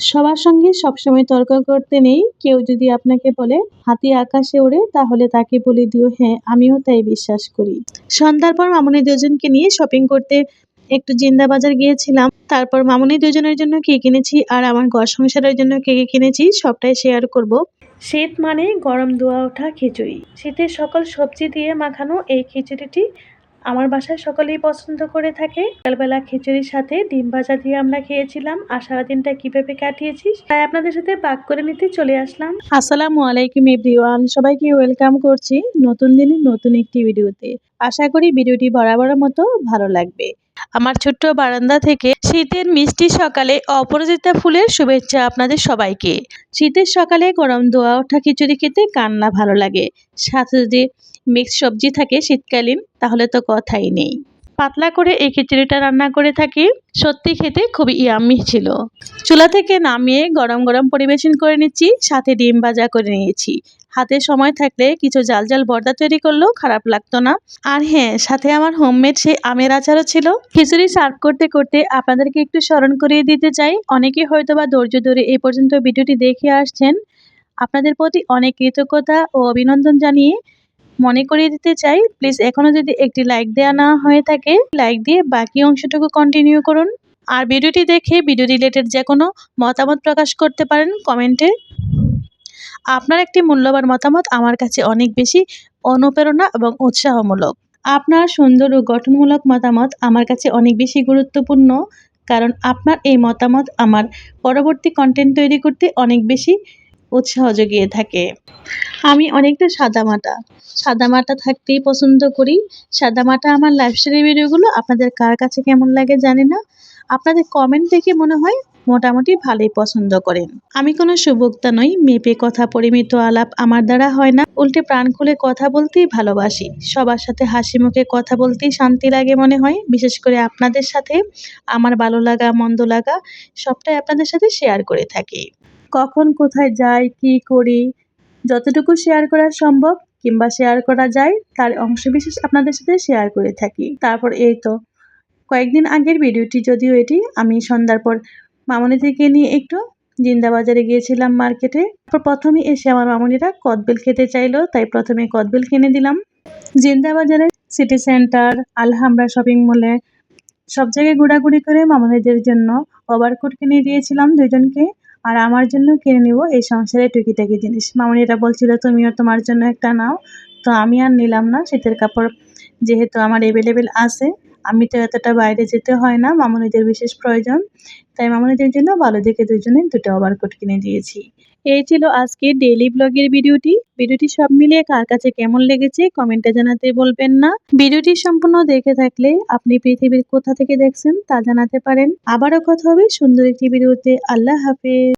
সবার সঙ্গে সবসময় তর্ক করতে নেই। কেউ যদি আপনাকে বলে, হাতি আকাশে ওড়ে, তাহলে তাকে বলে দিও হ্যাঁ আমিও তাই বিশ্বাস করি। সন্ধ্যার পর মামুনি দুজনকে নিয়ে শপিং করতে একটু জিন্দা বাজার গিয়েছিলাম। তারপর মামুনি দুজনের জন্য কে কিনেছি আর আমার ঘর সংসারের জন্য কে কে কিনেছি সবটাই শেয়ার করব। শীত মানে গরম দোয়া ওঠা খিচুড়ি। শীতের সকল সবজি দিয়ে মাখানো এই খিচুড়িটি আমার বাসায় সকলেই পছন্দ করে থাকে। সকালবেলা খিচুড়ির সাথে ডিম ভাজা দিয়ে আমরা খেয়েছিলাম। আর সারাদিনটা কীভাবে কাটিয়েছি তাই আপনাদের সাথে পাক করে নিতে চলে আসলাম। আসসালামু আলাইকুম এভরিওয়ান সবাইকে ওয়েলকাম করছি নতুন দিনে নতুন একটি ভিডিওতে। আশা করি ভিডিওটি বরাবরের মতো ভালো লাগবে। আমার ছোট্ট বারান্দা থেকে শীতের মিষ্টি সকালে অপরাজিতা ফুলের শুভেচ্ছা আপনাদের সবাইকে। শীতের সকালে গরম দোয়া ওঠা খিচুড়ি খেতে কান্না ভালো লাগে। সাথে যদি মিক্স সবজি থাকে শীতকালীন, তাহলে তো কথাই নেই। পাতলা করে এই খিচুড়িটা রান্না করে থাকি, সত্যি খেতে খুবই ইয়াম্মি ছিল। চুলা থেকে নামিয়ে গরম গরম পরিবেশন করে নিচ্ছি, সাথে ডিম ভাজা করে নিয়েছি। হাতে সময় থাকলে কিছু জাল জাল বর্দা তৈরি করলেও খারাপ লাগতো না। আর হ্যাঁ সাথে আমার হোমমেড সেই আমের আচারও ছিল। খিচুড়ি সার্ভ করতে করতে আপনাদেরকে একটু স্মরণ করিয়ে দিতে চাই। অনেকে হয়তো বা ধৈর্য ধরে এই পর্যন্ত ভিডিওটি দেখে আসছেন। আপনাদের প্রতি অনেক কৃতজ্ঞতা ও অভিনন্দন জানিয়ে মনে করিয়ে দিতে চাই প্লিজ এখনও যদি একটি লাইক দেওয়া না হয়ে থাকে লাইক দিয়ে বাকি অংশটুকু কন্টিনিউ করুন। আর ভিডিওটি দেখে ভিডিও রিলেটেড যে কোনো মতামত প্রকাশ করতে পারেন কমেন্টে। আপনার একটি মূল্যবান মতামত আমার কাছে অনেক বেশি অনুপ্রেরণা এবং উৎসাহমূলক। আপনার সুন্দর ও গঠনমূলক মতামত আমার কাছে অনেক বেশি গুরুত্বপূর্ণ, কারণ আপনার এই মতামত আমার পরবর্তী কন্টেন্ট তৈরি করতে অনেক বেশি উৎসাহ জুগিয়ে থাকে। আমি অনেকটা সাদামাটা। সাদামাটা থাকতেই পছন্দ করি। সাদামাটা আমার লাইফস্টাইলের ভিডিওগুলো আপনাদের কার কাছে কেমন লাগে জানি না। আপনাদের কমেন্ট দেখে মনে হয় মোটামুটি ভালোই পছন্দ করেন। আমি কোনো সুবক্তা নই, মেপে কথা, পরিমিত আলাপ আমার দ্বারা হয় না। উল্টে প্রাণ খুলে কথা বলতেই ভালোবাসি। সবার সাথে হাসি মুখে কথা বলতেই শান্তি লাগে মনে হয়। বিশেষ করে আপনাদের সাথে আমার ভালো লাগা, মন্দ লাগা সবটাই আপনাদের সাথে শেয়ার করে থাকি। কখন কোথায় যাই, কি করি, যতটুকু শেয়ার করা সম্ভব কিংবা শেয়ার করা যায়, তার অংশবিশেষ আপনাদের সাথে শেয়ার করে থাকি। তারপর এই তো, কয়েকদিন আগের ভিডিওটি যদিও এটি, আমি সন্ধ্যার পর মামনি থেকে নিয়ে একটু জিন্দা বাজারে গিয়েছিলাম মার্কেটে প্রথমে এসে আমার মামনিরা কদবেল খেতে চাইলো, তাই প্রথমে কদবেল কিনে দিলাম। জিন্দা বাজারে সিটি সেন্টার আলহামরা শপিং মলে সব জায়গায় ঘোরাঘুরি করে মামনিদের জন্য ওভারকোট কিনে দিয়েছিলাম দুজনকে। আর আমার জন্য কিনে নিব এই সংসারে টুকিটাকি জিনিস। মামনিরা বলছিল, তুমিও তোমার জন্য একটা নাও। তো আমি আর নিলাম না শীতের কাপড়। যেহেতু আমার অ্যাভেলেবেল আছে, আমি তো এতটা বাইরে যেতে হয় না, মামনিদের বিশেষ প্রয়োজন। তাই মামনিদের জন্য ভালো দেখে দুজনে দুটো ওভারকোট কিনে দিয়েছি। এই ছিল আজকে ডেইলি ব্লগের ভিডিওটি। ভিডিওটি সব মিলিয়ে কার কাছে কেমন লেগেছে কমেন্টে জানাতে বলবেন না। ভিডিওটি সম্পূর্ণ দেখে থাকলে আপনি পৃথিবীর কোথা থেকে দেখছেন তা জানাতে পারেন। আবারও কথা হবে সুন্দর একটি ভিডিওতে। আল্লাহ হাফেজ।